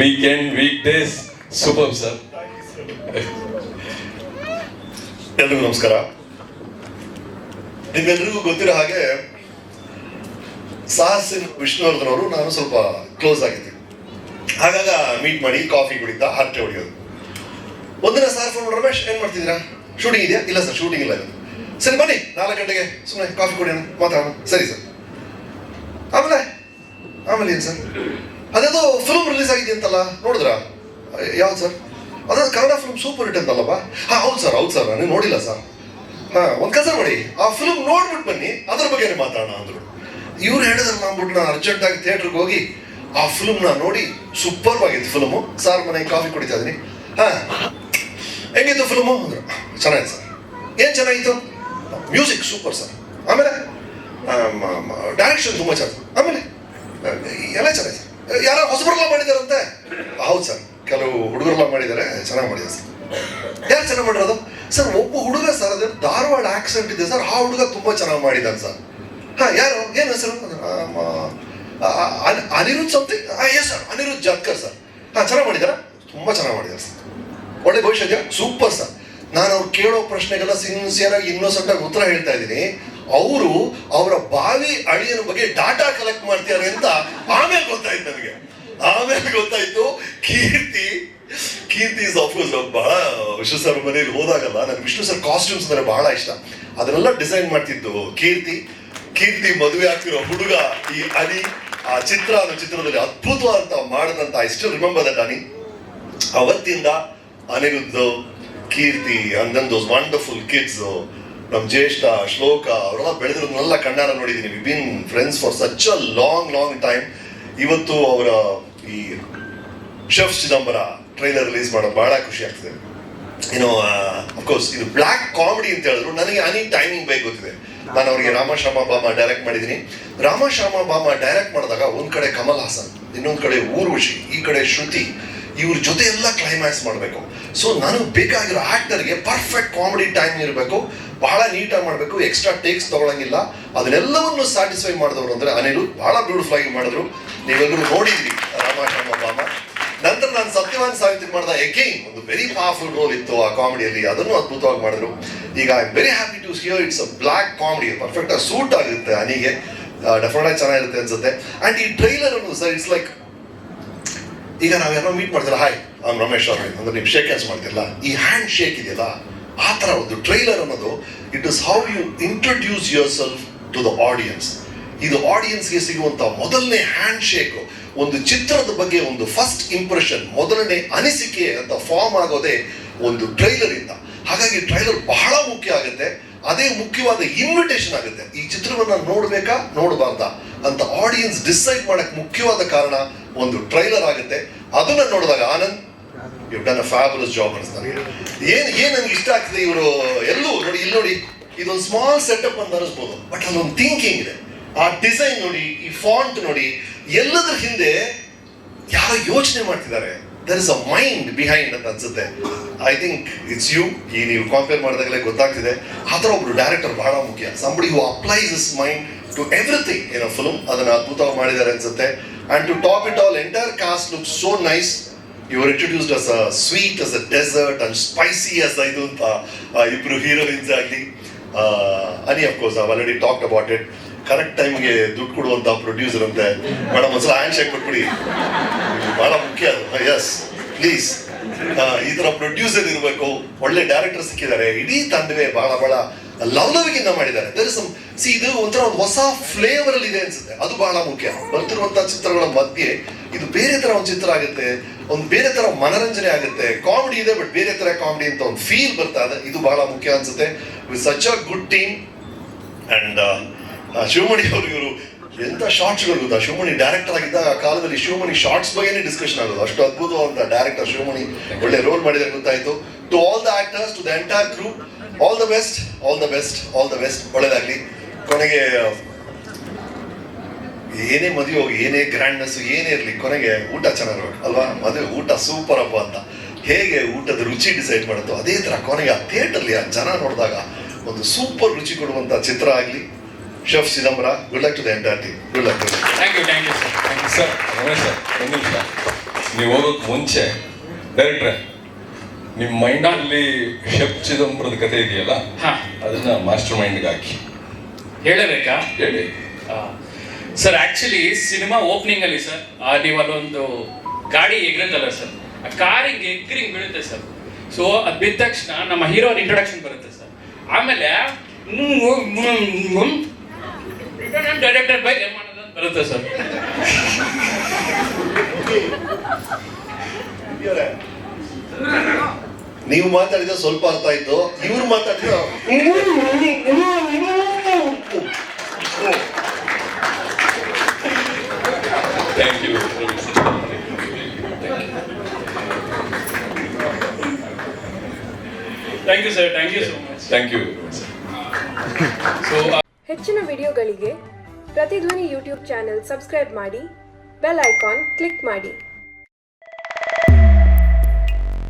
Weekend week days super sir ಎಲ್ರಿಗೂ ನಮಸ್ಕಾರ. ನಿಮ್ಗೆಲ್ರಿಗೂ ಗೊತ್ತಿರೋ ಹಾಗೆ ಸಾಹಸಿನ್ ವಿಷ್ಣುವರ್ಧನ್ ಅವರು ನಾನು ಸ್ವಲ್ಪ ಕ್ಲೋಸ್ ಆಗಿದ್ದೀನಿ. ಹಾಗಾಗ ಮೀಟ್ ಮಾಡಿ ಕಾಫಿ ಕುಡಿತಾ ಹರಟೆ ಹೊಡೆಯೋದು. ಒಂದಿನ ಸಾರ್ ಫೋನ್ ರಮೇಶ್, ಏನ್ ಮಾಡ್ತಿದ್ದೀರಾ? ಶೂಟಿಂಗ್ ಇದೆಯಾ? ಇಲ್ಲ ಸರ್ ಶೂಟಿಂಗ್ ಇಲ್ಲ ಸರಿ, ಬನ್ನಿ, ನಾಲ್ಕು ಗಂಟೆಗೆ ಸುಮ್ಮನೆ ಕಾಫಿ ಕುಡಿಯೋಣ, ಮಾತಾಡೋಣ. ಸರಿ ಸರ್ ಆಮೇಲೆ? ಆಮೇಲೆ ಏನು ಸರ್ ಅದೇದೋ ಫಿಲ್ಮ್ ರಿಲೀಸ್ ಆಗಿದೆ ಅಂತಲ್ಲ, ನೋಡಿದ್ರಾ? ಯಾವ್ದು ಸರ್ ಅದೇ ಕನ್ನಡ ಫಿಲ್ಮ್ ಸೂಪರ್ ಹಿಟ್ ಅಂತಲ್ಲಪ್ಪ ಹಾಂ, ಹೌದು ಸರ್ ಹೌದು ಸರ್ ನಾನು ನೋಡಿಲ್ಲ ಸರ್ ಹಾಂ, ಒಂದು ಕೆಲಸ ಮಾಡಿ, ಆ ಫಿಲ್ಮ್ ನೋಡ್ಬಿಟ್ಟು ಬನ್ನಿ, ಅದ್ರ ಬಗ್ಗೆ ಮಾತಾಡೋಣ ಅಂದರು. ಇವ್ರು ಹೇಳಿದ್ರಲ್ಲ ಅಂದ್ಬಿಟ್ಟು ನಾನು ಅರ್ಜೆಂಟಾಗಿ ಥಿಯೇಟ್ರಿಗೆ ಹೋಗಿ, ಆ ಫಿಲ್ಮ್ನ ನೋಡಿ ಸೂಪರ್ ಆಗಿತ್ತು ಫಿಲ್ಮು ಸಾರ್ ಮನೆಗೆ ಕಾಫಿ ಕುಡಿತಾ ಇದ್ದೀನಿ ಹಾಂ, ಹೆಂಗಿತ್ತು ಫಿಲ್ಮು ಅಂದರು, ಚೆನ್ನಾಗಿತ್ತು ಸರ್ ಏನು ಚೆನ್ನಾಗಿತ್ತು? ಮ್ಯೂಸಿಕ್ ಸೂಪರ್ ಸರ್ ಆಮೇಲೆ ಡೈರೆಕ್ಷನ್ ತುಂಬ ಚೆನ್ನಾಗಿ ಆಮೇಲೆ ಎಲ್ಲ ಚೆನ್ನಾಗಿ ಯಾರೋ ಹೊಸಬರೆಲ್ಲ ಮಾಡಿದಾರಂತೆ? ಹೌದು ಸರ್, ಕೆಲವು ಹುಡುಗರೆಲ್ಲ ಮಾಡಿದ್ದಾರೆ, ಚೆನ್ನಾಗಿ ಮಾಡಿದ್ದಾರೆ ಸರ್. ಯಾರು ಚೆನ್ನಾಗಿ ಮಾಡಿರೋದು? ಸರ್, ಒಬ್ಬ ಹುಡುಗ ಸರ್, ಅದೇ ಧಾರವಾಡ ಆಕ್ಸಿಡೆಂಟ್ ಇದೆ ಸರ್, ಆ ಹುಡುಗ ತುಂಬಾ ಚೆನ್ನಾಗಿ ಮಾಡಿದ್ದಾನೆ ಸರ್. ಹಾ, ಯಾರು? ಏನು ಹೆಸರು? Aniruddh something yes sir Aniruddh Jatkar sir. ಹಾ, ಚೆನ್ನಾಗಿ ಮಾಡಿದಾರ ತುಂಬಾ ಚೆನ್ನಾಗಿ ಮಾಡಿದಾರೆ ಸರ್. ಒಳ್ಳೆ ಭವಿಷ್ಯ ಸೂಪರ್ ಸರ್. ನಾನು ಅವ್ರು ಕೇಳೋ ಪ್ರಶ್ನೆಗೆಲ್ಲ ಸಿನ್ಸಿಯರ್ ಆಗಿ ಇನ್ನೊಸೆಂಟ್ ಆಗಿ ಉತ್ತರ ಹೇಳ್ತಾ ಇದ್ದೀನಿ. ಅವರು ಅವರ ಬಾವಿ ಅಳಿಯನ ಬಗ್ಗೆ ಡಾಟಾ ಕಲೆಕ್ಟ್ ಮಾಡ್ತಿದ್ದಾರೆ ಅಂತ ಆಮೇಲೆ ಗೊತ್ತಾಯ್ತು ನನಗೆ. ಆಮೇಲೆ ಗೊತ್ತಾಯ್ತು, ಕೀರ್ತಿ ಕೀರ್ತಿ ಇಸ್ ಅಫ್ಕೋರ್ಸ್ ಬಹಳ ವಿಷ್ಣು ಸರ್ ಮನೇಲಿ ಹೋದಾಗಲ್ಲ ನನಗೆ ವಿಷ್ಣು ಸರ್ ಕಾಸ್ಟ್ಯೂಮ್ಸ್ ಅಂದ್ರೆ ಬಹಳ ಇಷ್ಟ. ಅದನ್ನೆಲ್ಲ ಡಿಸೈನ್ ಮಾಡ್ತಿದ್ದು ಕೀರ್ತಿ. ಕೀರ್ತಿ ಮದುವೆ ಆಗ್ತಿರೋ ಹುಡುಗ ಈ ಅನಿ ಆ ಚಿತ್ರ ಅನ್ನೋ ಚಿತ್ರದಲ್ಲಿ ಅದ್ಭುತವಾದಂತ ಮಾಡಿದಂತ ಸ್ಟಿಲ್ ರಿಮೆಂಬರ್ ದಟ್ ಅನಿ ಅವತ್ತಿಂದ Aniruddha, Keerthi and those wonderful kids ನಮ್ ಜ್ಯೇಷ್ಠ ಶ್ಲೋಕ, ಅವರೆಲ್ಲ ಬೆಳೆದಿರೋದನ್ನೆಲ್ಲ ಕಣ್ಣಾರ ನೋಡಿದ್ದೀನಿ we been friends for such a long long time ಇವತ್ತು ಅವರ ಈ ಶೆಫ್ ಚಿದಂಬರ ಟ್ರೈಲರ್ ರಿಲೀಸ್ ಮಾಡೋದು ಬಹಳ ಖುಷಿ ಆಗ್ತದೆ. ಏನೋ ಅಫ್ಕೋರ್ಸ್ ಇದು ಬ್ಲ್ಯಾಕ್ ಕಾಮಿಡಿ ಅಂತ ಹೇಳಿದ್ರು. ನನಗೆ ಅನಿ ಟೈಮಿಂಗ್ ಬೇಕು ಗೊತ್ತಿದೆ. ನಾನು ಅವರಿಗೆ ರಾಮಶ್ಯಾಮ ಬಾಮ ಡೈರೆಕ್ಟ್ ಮಾಡಿದ್ದೀನಿ ರಾಮಶ್ಯಾಮ ಬಾಮ ಡೈರೆಕ್ಟ್ ಮಾಡಿದಾಗ ಒಂದ್ ಕಡೆ ಕಮಲ್ ಹಾಸನ್, ಇನ್ನೊಂದ್ ಕಡೆ ಊರ್ವಶಿ, ಈ ಕಡೆ ಶ್ರುತಿ, ಇವ್ರ ಜೊತೆ ಎಲ್ಲ ಕ್ಲೈಮ್ಯಾಕ್ಸ್ ಮಾಡಬೇಕು. ಸೊ ನನಗೆ ಬೇಕಾಗಿರೋ ಆಕ್ಟರ್ಗೆ ಪರ್ಫೆಕ್ಟ್ ಕಾಮಿಡಿ ಟೈಮ್ ಇರಬೇಕು. ಬಹಳ ನೀಟಾಗಿ ಮಾಡಬೇಕು ಎಕ್ಸ್ಟ್ರಾ ಟೇಕ್ಸ್ ತಗೊಳಂಗಿಲ್ಲ. ಅದನ್ನೆಲ್ಲವನ್ನು ಸ್ಯಾಟಿಸ್ಫೈ ಮಾಡಿದವರು ಅಂದ್ರೆ ಅನಿಲ್, ಬಹಳ ಬ್ಯೂಟಿಫುಲ್ ಆಗಿ ಮಾಡಿದ್ರು. ನೀವೆಲ್ಲರೂ ನೋಡಿದ್ರಿ ರಾಮ ಬಾಮ ನಂತರ ನಾನು ಸತ್ಯವಾನ್ ಸಾವಿತ್ರಿ ಮಾಡಿದ ಎಗೈನ್ ಒಂದು ವೆರಿ ಪವರ್ಫುಲ್ ರೋಲ್ ಇತ್ತು ಆ ಕಾಮಿಡಿಯಲ್ಲಿ. ಅದನ್ನು ಅದ್ಭುತವಾಗಿ ಮಾಡಿದ್ರು. ಈಗ I am very happy to hear it's a black comedy perfect ಆಗಿ ಸೂಟ್ ಆಗುತ್ತೆ ಅನಿಗೆ. ಡೆಫಿನೆಟ್ ಆಗಿ ಚೆನ್ನಾಗಿರುತ್ತೆ ಅನ್ಸುತ್ತೆ. ಅಂಡ್ ಈ ಟ್ರೈಲರ್ ಅನ್ನು ಸರ್ ಇಟ್ಸ್ ಲೈಕ್ ಈಗ ನಾವೇನೋ ಮೀಟ್ ಮಾಡ್ತಾರೆ? ಹಾಯ್ ಅವ್ನು ರಮೇಶ್ ಅವ್ರೆ. ಅಂದ್ರೆ ನೀವು ಶೇಕ್ ಕ್ಯಾನ್ಸ್ ಮಾಡ್ತಿಲ್ಲ ಈ ಹ್ಯಾಂಡ್ ಶೇಕ್ ಇದೆಯಲ್ಲ? ಆ ಥರ ಒಂದು ಟ್ರೈಲರ್ ಅನ್ನೋದು it is how you introduce yourself to the audience ಇದು ಆಡಿಯನ್ಸ್ಗೆ ಸಿಗುವಂಥ ಮೊದಲನೇ ಹ್ಯಾಂಡ್ ಶೇಕ್ ಒಂದು ಚಿತ್ರದ ಬಗ್ಗೆ ಒಂದು ಫಸ್ಟ್ ಇಂಪ್ರೆಷನ್ ಮೊದಲನೇ ಅನಿಸಿಕೆ ಅಂತ ಫಾರ್ಮ್ ಆಗೋದೇ ಒಂದು ಟ್ರೈಲರ್ ಇಂದ. ಹಾಗಾಗಿ ಟ್ರೈಲರ್ ಬಹಳ ಮುಖ್ಯ ಆಗುತ್ತೆ. ಅದೇ ಮುಖ್ಯವಾದ ಇನ್ವಿಟೇಷನ್ ಆಗುತ್ತೆ. ಈ ಚಿತ್ರವನ್ನ ನೋಡ್ಬೇಕಾ? ನೋಡಬಾರ್ದಾ? ಅಂತ ಆಡಿಯನ್ಸ್ ಡಿಸೈಡ್ ಮಾಡಕ್ ಮುಖ್ಯವಾದ ಕಾರಣ ಒಂದು ಟ್ರೈಲರ್ ಆಗುತ್ತೆ. ಅದನ್ನ ನೋಡಿದಾಗ Anand you done a fabulous job ಅನ್ಸ್ ಏನು ಏನು ನನ್ಗೆ ಇಷ್ಟ ಆಗ್ತದೆ ಇವರು? ಎಲ್ಲೂ, ನೋಡಿ, ಇಲ್ಲಿ ನೋಡಿ, ಇದೊಂದು ಸ್ಮಾಲ್ ಸೆಟಪ್ ಅಂತ ಅನಿಸ್ಬೋದು ಬಟ್ ಅಲ್ಲೊಂದು ಥಿಂಕಿಂಗ್ ಇದೆ. ಆ ಡಿಸೈನ್ ನೋಡಿ, ಈ ಫಾಂಟ್ ನೋಡಿ, ಎಲ್ಲದರ ಹಿಂದೆ ಯಾರ ಯೋಚನೆ ಮಾಡ್ತಿದ್ದಾರೆ. There is a mind behind ಅಂತ ಅನ್ಸುತ್ತೆ. ಐ ಥಿಂಕ್ ಇಟ್ಸ್ ಯು ಈ ನೀವು ಕಾಂಪೇರ್ ಮಾಡಿದಾಗಲೇ ಗೊತ್ತಾಗ್ತಿದೆ. ಆ ಥರ ಒಬ್ರು ಡೈರೆಕ್ಟರ್ ಬಹಳ ಮುಖ್ಯ. Somebody who applies his mind to everything ಏನೋ ಫಿಲ್ಮ್ ಅದನ್ನು ಅದ್ಭುತವಾಗಿ ಮಾಡಿದ್ದಾರೆ ಅನ್ಸುತ್ತೆ. And to top it all entire cast look so nice you are introduced as a sweet as a dessert and spicy as ಇದು ಅಂತ ಇಬ್ರು ಹೀರೋಯಿನ್ಸ್ ಆಗಲಿ. ಅನಿ of course I've already talk about it correct ಟೈಮ್ಗೆ ದುಡ್ಡು ಕೊಡುವಂತ producer ಅಂತೆ. Madam ಒಂದ್ಸಲ hand shake ಕೊಟ್ಬಿಡಿ ಭಾಳ ಮುಖ್ಯ ಅದು. ಎಸ್ ಪ್ಲೀಸ್ ಈ ಥರ ಪ್ರೊಡ್ಯೂಸರ್ ಇರಬೇಕು. ಒಳ್ಳೆ ಡೈರೆಕ್ಟರ್ ಸಿಕ್ಕಿದ್ದಾರೆ. ಇಡೀ ತಂಡವೇ ಬಹಳ ಬಹಳ ಲವಲವಿಕೆಯಿಂದ ಮಾಡಿದ್ದಾರೆ. ದರ್ ಸಮ್ ಸಿ ಇದು ಒಂಥರ ಒಂದು ಹೊಸ ಫ್ಲೇವರ್ ಅಲ್ಲಿ ಇದೆ ಅನ್ಸುತ್ತೆ. ಅದು ಬಹಳ ಮುಖ್ಯ. ಬರ್ತಿರುವಂತಹ ಚಿತ್ರಗಳ ಮಧ್ಯೆ ಇದು ಬೇರೆ ತರ ಒಂದು ಚಿತ್ರ ಆಗುತ್ತೆ. ಒಂದು ಬೇರೆ ತರ ಮನರಂಜನೆ ಆಗುತ್ತೆ. ಕಾಮಿಡಿ ಇದೆ ಬಟ್ ಬೇರೆ ತರ ಕಾಮಿಡಿ ಅಂತ ಒಂದು ಫೀಲ್ ಬರ್ತಾ ಇದೆ. ಇದು ಬಹಳ ಮುಖ್ಯ ಅನ್ಸುತ್ತೆ. With such a good team and Shivamani ಅವರು ಇವರು ಎಂತ ಶಾರ್ಟ್ಸ್ಗಳು ಗೊತ್ತಾ? ಶಿವಮಣಿ ಡೈರೆಕ್ಟರ್ ಆಗಿದ್ದಾಗ ಆ ಕಾಲದಲ್ಲಿ ಶಿವಮಣಿ ಶಾರ್ಟ್ಸ್ ಬಗ್ಗೆನೇ ಡಿಸ್ಕಷನ್ ಆಗೋದು. ಅಷ್ಟು ಅದ್ಭುತವಾದ ಡೈರೆಕ್ಟರ್ ಶಿವಮಣಿ ಒಳ್ಳೆ ರೋಲ್ ಮಾಡಿದ್ರೆ ಗೊತ್ತಾಯ್ತು. To all the actors to the entire group all the best all the best all the best ಒಳ್ಳೇದಾಗ್ಲಿ. ಕೊನೆಗೆ ಏನೇ ಮದುವೆ ಹೋಗಿ ಏನೇ ಗ್ರ್ಯಾಂಡ್ನೆಸ್ ಏನೇ ಇರಲಿ ಕೊನೆಗೆ ಊಟ ಚೆನ್ನಾಗಿರ್ಬೇಕು ಅಲ್ವಾ? ಮದುವೆ ಊಟ ಸೂಪರ್ ಅಪ್ಪ ಅಂತ. ಹೇಗೆ ಊಟದ ರುಚಿ ಡಿಸೈಡ್ ಮಾಡುತ್ತೋ ಅದೇ ಥರ ಕೊನೆಗೆ ಆ ಥಿಯೇಟರ್ಲಿ ಆ ಜನ ನೋಡಿದಾಗ ಒಂದು ಸೂಪರ್ ರುಚಿ ಕೊಡುವಂಥ ಚಿತ್ರ ಆಗಲಿ. Chef Chidambara good luck to the entire team good luck thank you thank you sir thank you sir Ramesh sir ಒಂದು ನಿಮಿಷ. ನೀವು ಹೋಗೋಕ್ಕೆ ಮುಂಚೆ ಡೈರೆಕ್ಟ್ರೆ ನಿಮ್ಮ ಮೈಂಡಲ್ಲಿ ಶೆಫ್ ಚಿದಂಬರದ ಕತೆ ಇದೆಯಲ್ಲ? ಹಾಂ. ಅದನ್ನ ಮಾಸ್ಟರ್ ಮೈಂಡ್ಗೆ ಹಾಕಿ. ಹೇಳಬೇಕಾ? ಹೇಳಿ. ಸರ್ ಆಕ್ಚುಲಿ ಸಿನಿಮಾ ಓಪನಿಂಗ್ ಅಲ್ಲಿ ಸರ್ ಆ ನೀವಲ್ಲೊಂದು ಗಾಡಿ ಎಗ್ರತ್ತಲ್ಲ ಸರ್ ಆ ಕಾರಿಗೆ ಎಗ್ರಿಂಗ್ ಬೀಳುತ್ತೆ ಸರ್ ಸೊ ಅದು ಬಿದ್ದ ತಕ್ಷಣ ನಮ್ಮ ಹೀರೋ ಇಂಟ್ರೊಡಕ್ಷನ್ ಬರುತ್ತೆ ಸರ್ ಆಮೇಲೆ ಡೈರೆಕ್ಟರ್ ಬೈ ಏನ್ ಮಾಡೋದು ಅಂತ ಬರುತ್ತೆ ಸರ್ ನೀವು ಮಾತಾಡಿದ ಸ್ವಲ್ಪ ಅರ್ಥ ಆಯ್ತು. ಇವ್ರು ಮಾತಾಡಿದ thank you thank you sir thank you so much thank you so ಹೆಚ್ಚಿನ ವಿಡಿಯೋಗಳಿಗೆ ಪ್ರತಿಧ್ವನಿ ಯೂಟ್ಯೂಬ್ ಚಾನೆಲ್ ಸಬ್ಸ್ಕ್ರೈಬ್ ಮಾಡಿ ಬೆಲ್ ಐಕಾನ್ ಕ್ಲಿಕ್ ಮಾಡಿ.